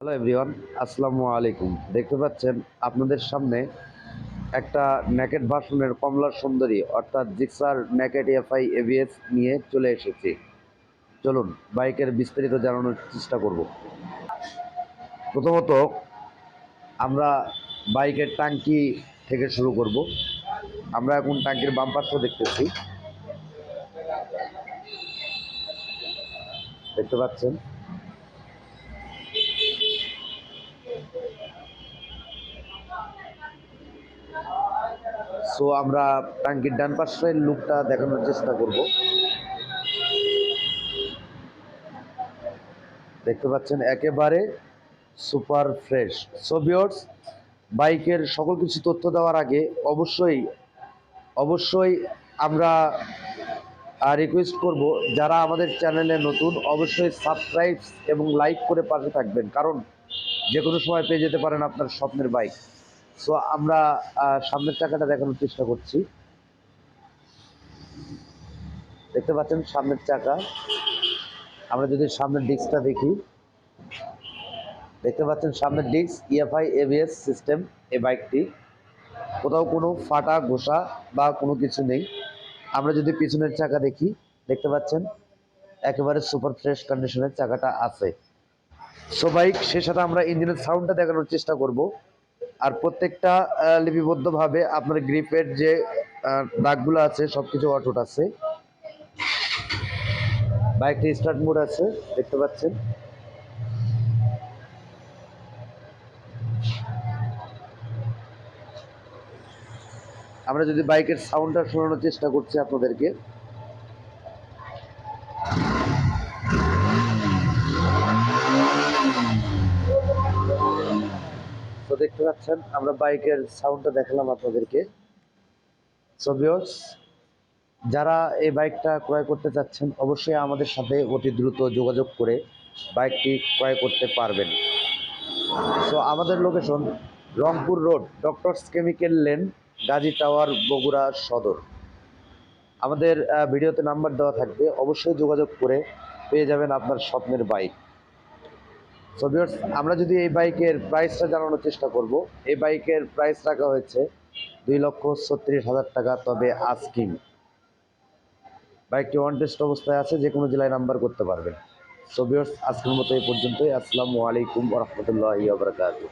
Hello everyone আসসালামু আলাইকুম দেখতে পাচ্ছেন, আপনাদের সামনে একটা নেকেট ভার্সনের কমলার সুন্দরী, অর্থাৎ জিক্সার নেকেট এফআই এবিএস নিয়ে চলে এসেছি। চলুন, বাইকের বিস্তারিত জানানোর চেষ্টা করব। প্রথমত, আমরা বাইকের টাঙ্কি থেকে শুরু করব। আমরা এখন টাঙ্কির বাম পার্শ্ব দেখতেছি। দেখতে পাচ্ছেন? সো আমরা টাঙ্কির ডান পাশের লুকটা দেখানোর চেষ্টা করব। দেখতে পাচ্ছেন, একেবারে সুপার ফ্রেশ। সো বিয়র্স বাইকের সকল কিছু তথ্য দেওয়ার আগে অবশ্যই অবশ্যই আমরা রিকোয়েস্ট করব, যারা আমাদের চ্যানেলে নতুন, অবশ্যই সাবস্ক্রাইব এবং লাইক করে পাশে থাকবেন। কারণ যে কোনো সময় পেয়ে যেতে পারেন আপনার স্বপ্নের বাইক সো আমরা সামনের চাকাটা দেখানোর চেষ্টা করছি। দেখতে পাচ্ছেন সামনের চাকা। আমরা যদি সামনের ডিস্কটা দেখি, দেখতে পাচ্ছেন সামনের ডিস্ক ইএফআই এবিএস সিস্টেম এই বাইকটি। কোথাও কোনো ফাটা, ঘোষা বা কোনো কিছু নেই। আমরা যদি পিছনের চাকা দেখি, দেখতে পাচ্ছেন একেবারে সুপার ফ্রেশ কন্ডিশনের চাকাটা আছে। সো বাইক সে সাথে আমরা ইঞ্জিনের সাউন্ডটা দেখানোর চেষ্টা করব। আর প্রত্যেকটা লিপিবদ্ধভাবে আপনার গ্রিপের যে দাগগুলো আছে সব কিছু অটুট আছে। বাইকটি স্টার্ট মোড আছে, দেখতে পাচ্ছেন? আমরা যদি বাইকের সাউন্ডটা শোনানোর চেষ্টা করছি আপনাদেরকে। দেখতে পাচ্ছেন, আমরা বাইকের সাউন্ডটা দেখালাম আপনাদেরকে। সো ভিউয়ার্স যারা এই বাইকটা ক্রয় করতে চাচ্ছেন, অবশ্যই আমাদের সাথে অতি দ্রুত যোগাযোগ করে বাইকটি ক্রয় করতে পারবেন। সো আমাদের location Rangpur road doctors chemical lane Gazi tower, Bogura Sadar. আমাদের ভিডিওতে নাম্বার দেওয়া থাকবে। অবশ্যই যোগাযোগ করে পেয়ে যাবেন আপনার স্বপ্নের বাইক। সো বিয়ার্স আমরা যদি এই বাইকের প্রাইসটা জানানোর চেষ্টা করব, এই বাইকের প্রাইস রাখা হয়েছে দুই লক্ষ ছত্রিশ হাজার টাকা, তবে আস্কিং বাইকটি ওয়ান্টেস্ট অবস্থায় আছে, যে কোনো জেলায় নাম্বার করতে পারবেন। সো বিয়ার্স আজকের মতো এই পর্যন্তই। আসসালামু আলাইকুম রহমতুল্লাহ বারকাতুহ।